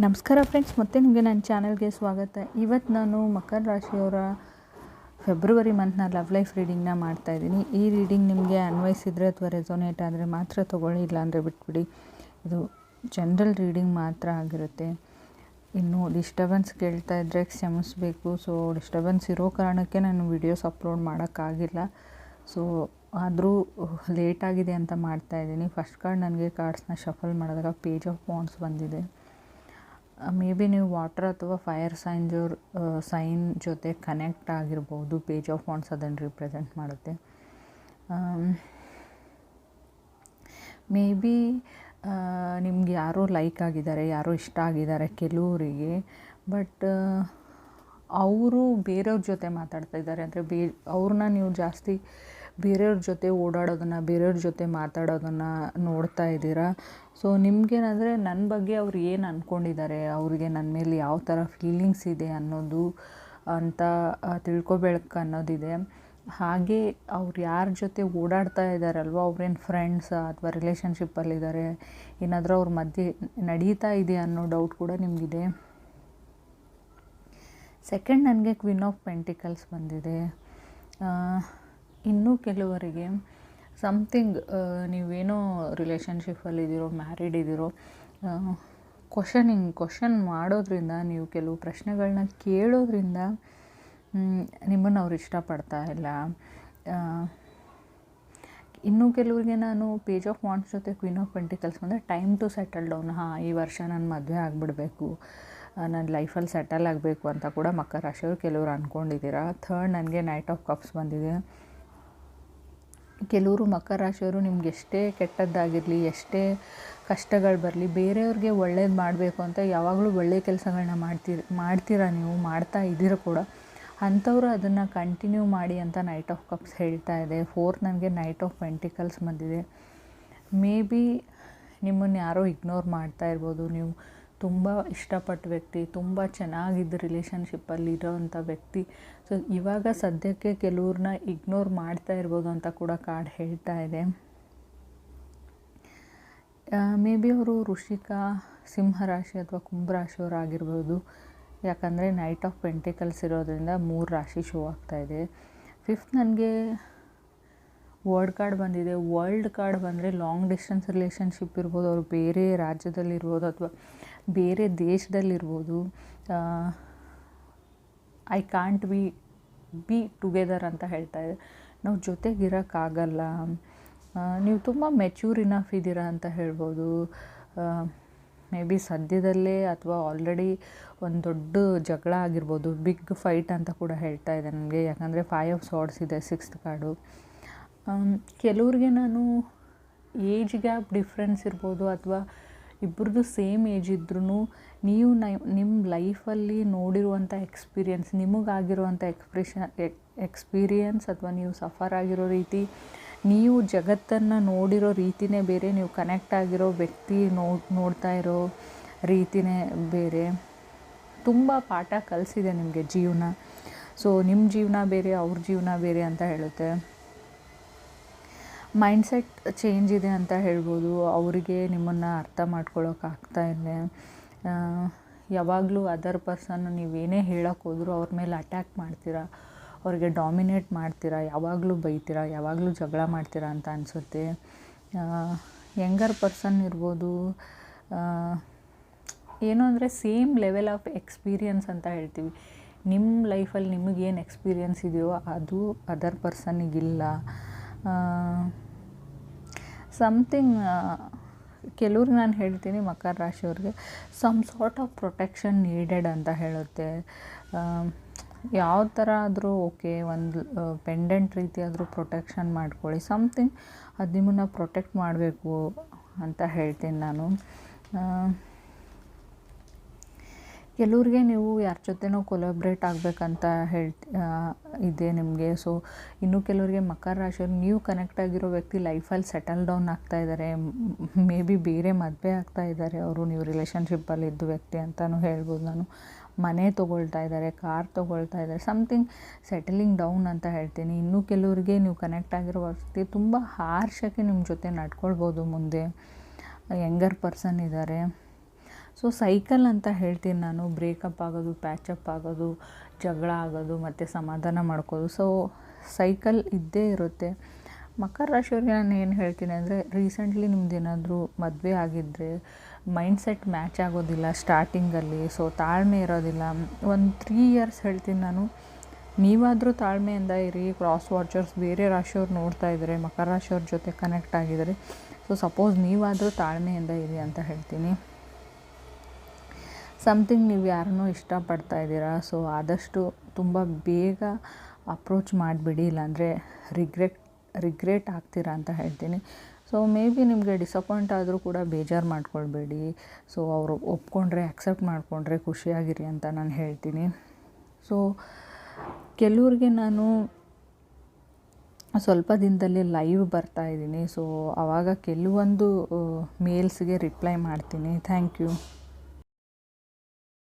ನಮಸ್ಕಾರ ಫ್ರೆಂಡ್ಸ್, ಮತ್ತೆ ನಿಮಗೆ ನನ್ನ ಚಾನಲ್ಗೆ ಸ್ವಾಗತ. ಇವತ್ತು ನಾನು ಮಕರ ರಾಶಿಯವರ ಫೆಬ್ರವರಿ ಮಂತ್ನ ಲವ್ ಲೈಫ್ ರೀಡಿಂಗ್ನ ಮಾಡ್ತಾಯಿದ್ದೀನಿ ಈ ರೀಡಿಂಗ್ ನಿಮಗೆ ಅನ್ವಯಿಸಿದರೆ ಅಥವಾ ರೆಸೊನೇಟ್ ಆದರೆ ಮಾತ್ರ ತೊಗೊಳ್ಳಿ, ಇಲ್ಲಾಂದರೆ ಬಿಟ್ಬಿಡಿ. ಇದು ಜನರಲ್ ರೀಡಿಂಗ್ ಮಾತ್ರ ಆಗಿರುತ್ತೆ. ಇನ್ನು ಡಿಸ್ಟರ್ಬೆನ್ಸ್ ಕೇಳ್ತಾ ಇದ್ದರೆ ಕ್ಷಮಿಸಬೇಕು. ಸೊ ಡಿಸ್ಟರ್ಬೆನ್ಸ್ ಇರೋ ಕಾರಣಕ್ಕೆ ನಾನು ವಿಡಿಯೋಸ್ ಅಪ್ಲೋಡ್ ಮಾಡೋಕ್ಕಾಗಿಲ್ಲ. ಸೊ ಆದರೂ ಲೇಟಾಗಿದೆ ಅಂತ ಮಾಡ್ತಾಯಿದ್ದೀನಿ ಫಸ್ಟ್ ಕಾರ್ಡ್ ನನಗೆ ಕಾರ್ಡ್ಸ್ನ ಶಫಲ್ ಮಾಡಿದಾಗ ಪೇಜ್ ಆಫ್ ಪಾಂಡ್ಸ್ ಬಂದಿದೆ. ಮೇ ಬಿ ನೀವು ವಾಟರ್ ಅಥವಾ ಫೈರ್ ಸೈನ್ ಜೋರ್ ಸೈನ್ ಜೊತೆ ಕನೆಕ್ಟ್ ಆಗಿರ್ಬೋದು ಪೇಜ್ ಆಫ್ ಬಾಂಡ್ಸ್ ಅದನ್ನು ರಿಪ್ರೆಸೆಂಟ್ ಮಾಡುತ್ತೆ. ಮೇ ಬಿ ನಿಮ್ಗೆ ಯಾರೋ ಲೈಕ್ ಆಗಿದ್ದಾರೆ, ಯಾರೋ ಇಷ್ಟ ಆಗಿದ್ದಾರೆ ಕೆಲವರಿಗೆ ಬಟ್ ಅವರು ಬೇರೆಯವ್ರ ಜೊತೆ ಮಾತಾಡ್ತಾ ಇದ್ದಾರೆ, ಅಂದರೆ ಬೇ, ಅವ್ರನ್ನ ನೀವು ಜಾಸ್ತಿ ಬೇರೆಯವ್ರ ಜೊತೆ ಓಡಾಡೋದನ್ನು, ಬೇರೆಯವ್ರ ಜೊತೆ ಮಾತಾಡೋದನ್ನು ನೋಡ್ತಾ ಇದ್ದೀರಾ? ಸೊ ನಿಮಗೇನಂದರೆ ನನ್ನ ಬಗ್ಗೆ ಅವ್ರು ಏನು ಅಂದ್ಕೊಂಡಿದ್ದಾರೆ ಅವ್ರಿಗೆ ನನ್ನ ಮೇಲೆ ಯಾವ ಥರ ಫೀಲಿಂಗ್ಸ್ ಇದೆ ಅನ್ನೋದು ಅಂತ ತಿಳ್ಕೊಬೇಕು ಅನ್ನೋದಿದೆ. ಹಾಗೆ ಅವ್ರು ಯಾರ ಜೊತೆ ಓಡಾಡ್ತಾ ಇದ್ದಾರಲ್ವ ಅವ್ರೇನು ಫ್ರೆಂಡ್ಸ್ ಅಥವಾ ರಿಲೇಷನ್ಶಿಪ್ಪಲ್ಲಿದ್ದಾರೆ ಏನಾದರೂ ಅವ್ರ ಮಧ್ಯೆ ನಡೀತಾ ಇದೆ ಅನ್ನೋ ಡೌಟ್ ಕೂಡ ನಿಮಗಿದೆ. ಸೆಕೆಂಡ್ ನನಗೆ ಕ್ವಿನ್ ಆಫ್ ಪೆಂಟಿಕಲ್ಸ್ ಬಂದಿದೆ. ಇನ್ನೂ ಕೆಲವರಿಗೆ ಸಮಥಿಂಗ್ ನೀವೇನೋ ರಿಲೇಷನ್ಶಿಪ್ಪಲ್ಲಿದ್ದೀರೋ ಮ್ಯಾರಿಡ್ ಇದ್ದೀರೋ ಕ್ವಶನಿಂಗ್ ಕ್ವಶನ್ ಮಾಡೋದ್ರಿಂದ, ನೀವು ಕೆಲವು ಪ್ರಶ್ನೆಗಳನ್ನ ಕೇಳೋದ್ರಿಂದ ನಿಮ್ಮನ್ನು ಅವ್ರು ಇಷ್ಟಪಡ್ತಾ ಇಲ್ಲ. ಇನ್ನೂ ಕೆಲವರಿಗೆ ನಾನು ಪೇಜ್ ಆಫ್ ವಾಂಟ್ಸ್ ಜೊತೆ ಕ್ವೀನ್ ಆಫ್ ಪೆಂಟಿಕಲ್ಸ್ ಬಂದರೆ ಟೈಮ್ ಟು ಸೆಟಲ್ ಡೌನ್ ಹಾಂ, ಈ ವರ್ಷ ನಾನು ಮದುವೆ ಆಗಿಬಿಡಬೇಕು. ನನ್ನ ಲೈಫಲ್ಲಿ ಸೆಟಲ್ ಆಗಬೇಕು ಅಂತ ಕೂಡ ಮಕರ ರಾಶಿಯವರು ಕೆಲವರು ಅಂದ್ಕೊಂಡಿದ್ದೀರಾ ಥರ್ಡ್ ನನಗೆ ನೈಟ್ ಆಫ್ ಕಪ್ಸ್ ಬಂದಿದೆ. ಕೆಲವರು ಮಕರ ರಾಶಿಯವರು ನಿಮ್ಗೆ ಎಷ್ಟೇ ಕೆಟ್ಟದ್ದಾಗಿರಲಿ, ಎಷ್ಟೇ ಕಷ್ಟಗಳು ಬರಲಿ, ಬೇರೆಯವ್ರಿಗೆ ಒಳ್ಳೇದು ಮಾಡಬೇಕು ಅಂತ ಯಾವಾಗಲೂ ಒಳ್ಳೆಯ ಕೆಲಸಗಳನ್ನ ಮಾಡ್ತೀರಿ, ಮಾಡ್ತೀರಾ ನೀವು, ಮಾಡ್ತಾ ಇದ್ದೀರ ಕೂಡ, ಅಂಥವರು ಅದನ್ನು ಕಂಟಿನ್ಯೂ ಮಾಡಿ ಅಂತ ನೈಟ್ ಆಫ್ ಕಪ್ಸ್ ಹೇಳ್ತಾ ಇದೆ. ಫೋರ್ತ್ ನನಗೆ ನೈಟ್ ಆಫ್ ಪೆಂಟಿಕಲ್ಸ್ ಬಂದಿದೆ. ಮೇ ಬಿ ನಿಮ್ಮನ್ನು ಯಾರೋ ಇಗ್ನೋರ್ ಮಾಡ್ತಾ ಇರ್ಬೋದು, ನೀವು ತುಂಬ ಇಷ್ಟಪಟ್ಟ ವ್ಯಕ್ತಿ, ತುಂಬ ಚೆನ್ನಾಗಿದ್ದ ರಿಲೇಷನ್ಶಿಪ್ಪಲ್ಲಿ ಇರೋವಂಥ ವ್ಯಕ್ತಿ. ಸೊ, ಇವಾಗ ಸದ್ಯಕ್ಕೆ ಕೆಲವ್ರನ್ನ ಇಗ್ನೋರ್ ಮಾಡ್ತಾ ಇರ್ಬೋದು ಅಂತ ಕೂಡ ಕಾರ್ಡ್ ಹೇಳ್ತಾ ಇದೆ. ಮೇ ಬಿ ಅವರು ಸಿಂಹ ಸಿಂಹರಾಶಿ ಅಥವಾ ಕುಂಭರಾಶಿಯವರು ಆಗಿರ್ಬೋದು ಯಾಕಂದರೆ ನೈಟ್ ಆಫ್ ಪೆಂಟಿಕಲ್ಸ್ ಇರೋದ್ರಿಂದ ಮೂರು ರಾಶಿ ಶೋ ಆಗ್ತಾಯಿದೆ ಫಿಫ್ತ್ ನನಗೆ ವರ್ಲ್ಡ್ ಕಾರ್ಡ್ ಬಂದಿದೆ. ವರ್ಲ್ಡ್ ಕಾರ್ಡ್ ಬಂದರೆ ಲಾಂಗ್ ಡಿಸ್ಟೆನ್ಸ್ ರಿಲೇಷನ್ಶಿಪ್ ಇರ್ಬೋದು, ಅವರು ಬೇರೆ ರಾಜ್ಯದಲ್ಲಿರ್ಬೋದು ಅಥವಾ ಬೇರೆ ದೇಶದಲ್ಲಿರ್ಬೋದು I can't be be together ಅಂತ ಹೇಳ್ತಾ ಇದೆ ನಾವು ಜೊತೆಗಿರೋಕ್ಕಾಗಲ್ಲ. ನೀವು ತುಂಬ ಮೆಚ್ಯೂರ್ ಇನಫ್ ಇದ್ದೀರಾ ಅಂತ ಹೇಳ್ಬೋದು. ಮೇ ಬಿ ಸದ್ಯದಲ್ಲೇ ಅಥವಾ ಆಲ್ರೆಡಿ ಒಂದು ದೊಡ್ಡ ಜಗಳ ಆಗಿರ್ಬೋದು ಬಿಗ್ ಫೈಟ್ ಅಂತ ಕೂಡ ಹೇಳ್ತಾ ಇದೆ ನನಗೆ. ಯಾಕಂದರೆ ಫೈವ್ ಆಫ್ ಸಾರ್ಡ್ಸ್ ಇದೆ ಸಿಕ್ಸ್ತ್ ಕಾರ್ಡು ಕೆಲವ್ರಿಗೆ ನಾನು ಏಜ್ ಗ್ಯಾಪ್ ಡಿಫ್ರೆನ್ಸ್ ಇರ್ಬೋದು ಅಥವಾ ಇಬ್ಬರದ್ದು ಸೇಮ್ ಏಜ್ ಇದ್ರೂ ನೀವು ನಿಮ್ಮ ಲೈಫಲ್ಲಿ ನೋಡಿರುವಂಥ ಎಕ್ಸ್ಪೀರಿಯನ್ಸ್ ನಿಮಗಾಗಿರುವಂಥ ಎಕ್ಸ್ಪ್ರೆಷನ್ ಎಕ್ಸ್ಪೀರಿಯನ್ಸ್ ಅಥವಾ ನೀವು ಸಫರ್ ಆಗಿರೋ ರೀತಿ, ನೀವು ಜಗತ್ತನ್ನು ನೋಡಿರೋ ರೀತಿಯೇ ಬೇರೆ, ನೀವು ಕನೆಕ್ಟ್ ಆಗಿರೋ ವ್ಯಕ್ತಿ ನೋಡ್ ನೋಡ್ತಾ ಇರೋ ರೀತಿಯೇ ಬೇರೆ. ತುಂಬ ಪಾಠ ಕಲಿಸಿದೆ ನಿಮಗೆ ಜೀವನ. ಸೊ ನಿಮ್ಮ ಜೀವನ ಬೇರೆ, ಅವ್ರ ಜೀವನ ಬೇರೆ ಅಂತ ಹೇಳುತ್ತೆ. ಮೈಂಡ್ಸೆಟ್ ಚೇಂಜ್ ಇದೆ ಅಂತ ಹೇಳ್ಬೋದು. ಅವರಿಗೆ ನಿಮ್ಮನ್ನು ಅರ್ಥ ಮಾಡ್ಕೊಳ್ಳೋಕೆ ಆಗ್ತಾ ಇಲ್ಲ. ಯಾವಾಗಲೂ ಅದರ್ ಪರ್ಸನ್ ನೀವೇನೇ ಹೇಳೋಕೆ ಹೋದರೂ ಅವ್ರ ಮೇಲೆ ಅಟ್ಯಾಕ್ ಮಾಡ್ತೀರಾ? ಅವ್ರಿಗೆ ಡಾಮಿನೇಟ್ ಮಾಡ್ತೀರಾ? ಯಾವಾಗಲೂ ಬೈತೀರಾ? ಯಾವಾಗಲೂ ಜಗಳ ಮಾಡ್ತೀರಾ ಅಂತ ಅನಿಸುತ್ತೆ. ಯಂಗರ್ ಪರ್ಸನ್ ಇರ್ಬೋದು ಏನು ಅಂದರೆ ಸೇಮ್ ಲೆವೆಲ್ ಆಫ್ ಎಕ್ಸ್ಪೀರಿಯನ್ಸ್ ಅಂತ ಹೇಳ್ತೀವಿ. ನಿಮ್ಮ ಲೈಫಲ್ಲಿ ನಿಮಗೇನು ಎಕ್ಸ್ಪೀರಿಯನ್ಸ್ ಇದೆಯೋ ಅದು ಅದರ್ ಪರ್ಸನ್ನಿಗಿಲ್ಲ ಸಮಥಿಂಗ್ ಕೆಲವ್ರಿಗೆ ನಾನು ಹೇಳ್ತೀನಿ ಮಕರ ರಾಶಿಯವ್ರಿಗೆ some sort of protection needed ಅಂತ ಹೇಳುತ್ತೆ. ಯಾವ ಥರ ಆದರೂ ಓಕೆ, ಒಂದು ಪೆಂಡೆಂಟ್ ರೀತಿ ಆದರೂ ಪ್ರೊಟೆಕ್ಷನ್ ಮಾಡ್ಕೊಳ್ಳಿ. ಸಮಥಿಂಗ್ ಅದು ನಿಮ್ಮನ್ನು ಪ್ರೊಟೆಕ್ಟ್ ಮಾಡಬೇಕು ಅಂತ ಹೇಳ್ತೀನಿ ನಾನು. ಕೆಲವ್ರಿಗೆ ನೀವು ಯಾರ ಜೊತೆನೋ ಕೊಲಾಬ್ರೇಟ್ ಆಗಬೇಕಂತ ಹೇಳ್ತಿ ಇದೆ ನಿಮಗೆ. ಸೊ ಇನ್ನು ಕೆಲವರಿಗೆ ಮಕರ ರಾಶಿಯವ್ರು, ನೀವು ಕನೆಕ್ಟ್ ಆಗಿರೋ ವ್ಯಕ್ತಿ ಲೈಫಲ್ಲಿ ಸೆಟಲ್ ಡೌನ್ ಆಗ್ತಾ ಇದ್ದಾರೆ ಮೇ ಬಿ ಬೇರೆ ಮದುವೆ ಆಗ್ತಾ ಇದ್ದಾರೆ ಅವರು ನೀವು ರಿಲೇಷನ್ಶಿಪ್ಪಲ್ಲಿ ಇದ್ದ ವ್ಯಕ್ತಿ ಅಂತಲೂ ಹೇಳ್ಬೋದು ನಾನು. ಮನೆ ತೊಗೊಳ್ತಾ ಇದ್ದಾರೆ ಕಾರ್ ತೊಗೊಳ್ತಾ ಇದ್ದಾರೆ ಸಮ್ಥಿಂಗ್ ಸೆಟಲಿಂಗ್ ಡೌನ್ ಅಂತ ಹೇಳ್ತೀನಿ. ಇನ್ನೂ ಕೆಲವರಿಗೆ ನೀವು ಕನೆಕ್ಟ್ ಆಗಿರೋ ವ್ಯಕ್ತಿ ತುಂಬ ಹಾರ್ಷಕ್ಕೆ ನಿಮ್ಮ ಜೊತೆ ನಡ್ಕೊಳ್ಬೋದು ಮುಂದೆ. ಯಂಗರ್ ಪರ್ಸನ್ ಇದ್ದಾರೆ ಸೊ ಸೈಕಲ್ ಅಂತ ಹೇಳ್ತೀನಿ ನಾನು. ಬ್ರೇಕಪ್ ಆಗೋದು ಪ್ಯಾಚಪ್ ಆಗೋದು, ಜಗಳ ಆಗೋದು, ಮತ್ತು ಸಮಾಧಾನ ಮಾಡ್ಕೋದು ಸೊ ಸೈಕಲ್ ಇದ್ದೇ ಇರುತ್ತೆ. ಮಕರ ರಾಶಿಯವ್ರಿಗೆ ನಾನು ಏನು ಹೇಳ್ತೀನಿ ಅಂದರೆ ರೀಸೆಂಟ್ಲಿ ನಿಮ್ದು ಏನಾದರೂ ಮದುವೆ ಆಗಿದ್ದರೆ ಮೈಂಡ್ಸೆಟ್ ಮ್ಯಾಚ್ ಆಗೋದಿಲ್ಲ ಸ್ಟಾರ್ಟಿಂಗಲ್ಲಿ ಸೊ ತಾಳ್ಮೆ ಇರೋದಿಲ್ಲ. ಒಂದು ತ್ರೀ ಇಯರ್ಸ್ ಹೇಳ್ತೀನಿ ನಾನು. ನೀವಾದರೂ ತಾಳ್ಮೆಯಿಂದ ಇರಿ ಕ್ರಾಸ್ ವಾಚರ್ಸ್ ಬೇರೆ ರಾಶಿಯವ್ರು ನೋಡ್ತಾ ಇದ್ದಾರೆ ಮಕರ ರಾಶಿಯವ್ರ ಜೊತೆ ಕನೆಕ್ಟ್ ಆಗಿದ್ದಾರೆ ಸೊ ಸಪೋಸ್ ನೀವಾದರೂ ತಾಳ್ಮೆಯಿಂದ ಇರಿ ಅಂತ ಹೇಳ್ತೀನಿ. ಸಮಥಿಂಗ್ ನೀವು ಯಾರನ್ನೋ ಇಷ್ಟಪಡ್ತಾ ಇದ್ದೀರಾ? ಸೊ ಆದಷ್ಟು ತುಂಬ ಬೇಗ ಅಪ್ರೋಚ್ ಮಾಡಿಬಿಡಿ. ಇಲ್ಲಾಂದರೆ ರಿಗ್ರೆಟ್ ರಿಗ್ರೆಟ್ ಆಗ್ತೀರಾ ಅಂತ ಹೇಳ್ತೀನಿ. ಸೊ ಮೇ ಬಿ ನಿಮಗೆ ಡಿಸಪಾಯಿಂಟ್ ಆದರೂ ಕೂಡ ಬೇಜಾರು ಮಾಡ್ಕೊಳ್ಬೇಡಿ. ಸೊ ಅವರು ಒಪ್ಕೊಂಡ್ರೆ ಅಕ್ಸೆಪ್ಟ್ ಮಾಡಿಕೊಂಡ್ರೆ ಖುಷಿಯಾಗಿರಿ ಅಂತ ನಾನು ಹೇಳ್ತೀನಿ. ಸೊ ಕೆಲವ್ರಿಗೆ ನಾನು ಸ್ವಲ್ಪ ದಿನದಲ್ಲಿ ಲೈವ್ ಬರ್ತಾ ಇದ್ದೀನಿ. ಸೊ ಆವಾಗ ಕೆಲವೊಂದು ಮೇಲ್ಸ್ಗೆ ರಿಪ್ಲೈ ಮಾಡ್ತೀನಿ. Thank you